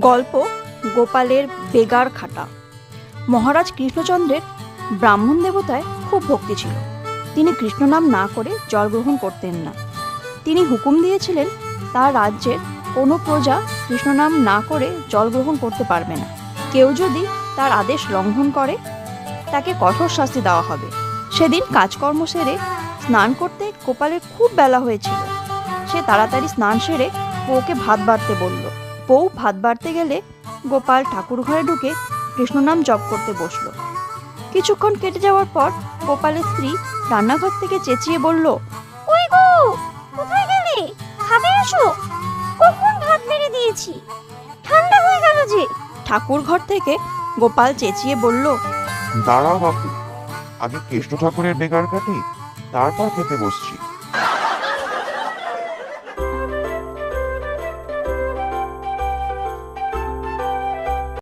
গল্প গোপালের বেগার খাটা। মহারাজ কৃষ্ণচন্দ্রের ব্রাহ্মণ দেবতায় খুব ভক্তি ছিল। তিনি কৃষ্ণ নাম না করে জল গ্রহণ করতেন না। তিনি হুকুম দিয়েছিলেন, তার রাজ্যের কোনো প্রজা কৃষ্ণ নাম না করে জল গ্রহণ করতে পারবে না। কেউ যদি তার আদেশ লঙ্ঘন করে, তাকে কঠোর শাস্তি দেওয়া হবে। সেদিন কাজকর্ম সেরে স্নান করতে গোপালের খুব বেলা হয়েছিল। সে তাড়াতাড়ি স্নান সেরে বউকে ভাত বাড়তে বলল বউ ভাত বাড়তে গেলে গোপাল ঠাকুর ঘরে ঢুকে কৃষ্ণনাম জপ করতে বসল। কিছুক্ষণ কেটে যাওয়ার পর গোপালের স্ত্রী রান্নাঘর থেকে চেঁচিয়ে বলল ওই গো কোথায় গেলে? খাবে আসো। কখন ভাত বেড়ে দিয়েছি? ঠান্ডা হয়ে গেল যে। ঠাকুর ঘর থেকে গোপাল চেঁচিয়ে বলল দাঁড়াও বাপু আগে কৃষ্ণ ঠাকুরের বেগার কাটি তারপর খেতে বসছি।